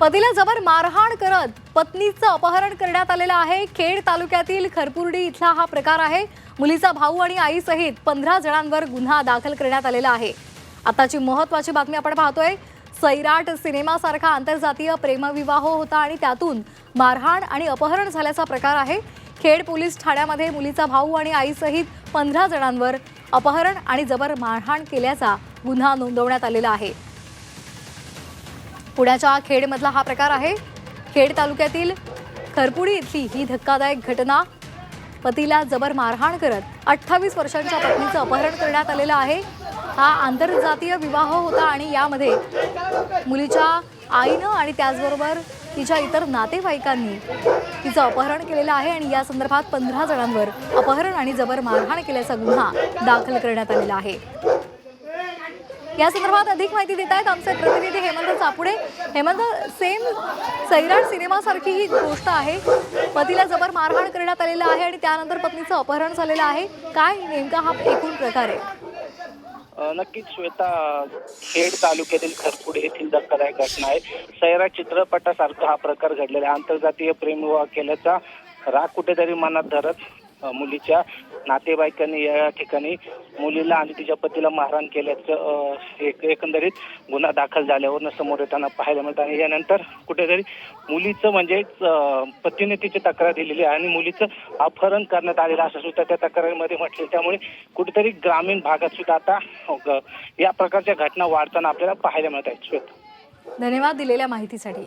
पतीला जबर मारहाण करत पत्नीचं अपहरण करण्यात आलेलं आहे. खेड तालुक्यातील खरपुर्डी इथला हा प्रकार आहे. मुलीचा भाऊ आणि आईसहित पंधरा जणांवर गुन्हा दाखल करण्यात आलेला आहे. आताची महत्वाची बातमी आपण पाहतोय. सैराट सिनेमासारखा आंतरजातीय प्रेमविवाह होता आणि त्यातून मारहाण आणि अपहरण झाल्याचा प्रकार आहे. खेड पोलीस ठाण्यामध्ये मुलीचा भाऊ आणि आईसहित पंधरा जणांवर अपहरण आणि जबर मारहाण केल्याचा गुन्हा नोंदवण्यात आलेला आहे. पुण्याच्या खेडमधला हा प्रकार आहे. खेड तालुक्यातील खरपुडी इथली ही धक्कादायक घटना पतीला जबर मारहाण करत अठ्ठावीस वर्षांच्या पत्नीचं अपहरण करण्यात आलेलं आहे. हा आंतरजातीय विवाह होता आणि यामध्ये मुलीच्या आईनं आणि त्याचबरोबर तिच्या इतर नातेवाईकांनी तिचं अपहरण केलेलं आहे आणि या संदर्भात पंधरा जणांवर अपहरण आणि जबर मारहाण केल्याचा गुन्हा दाखल करण्यात आलेला आहे. या संदर्भात अधिक माहिती देत आहेत आमचे प्रतिनिधी हेमंत चापुडे. हेमंत सेम सैराट सिनेमासारखी ही गोष्ट आहे. पतीला जबर मारहाण करण्यात आलेलं आहे आणि त्यानंतर पत्नीचं अपहरण झालेलं आहे. काय नेमका हा एकूण प्रकार आहे? नक्कीच श्वेता खेड तालुक्यातील खरपुड येथील धक्कादायक घटना आहे. सैरा चित्रपटासारखा हा प्रकार घडलेला आहे. आंतरजातीय प्रेमविवाह केल्याचा राग कुठेतरी मनात धरत मुलीच्या नातेवाईकांनी या ठिकाणी मुलीला आणि तिच्या पतीला मारहाण केल्याचं एक एकंदरीत गुन्हा दाखल झाल्यावरनं समोर येताना पाहायला मिळतं. आणि यानंतर कुठेतरी मुलीचं म्हणजेच अ, पतीने तिची तक्रार दिलेली आहे आणि मुलीचं अपहरण करण्यात आलेलं असं सुद्धा त्या तक्रारीमध्ये म्हटले त्यामुळे कुठेतरी ग्रामीण भागात सुद्धा आता अ, या प्रकारच्या घटना वाढताना आपल्याला पाहायला मिळत आहेत. श्वेत. धन्यवाद दिलेल्या माहितीसाठी.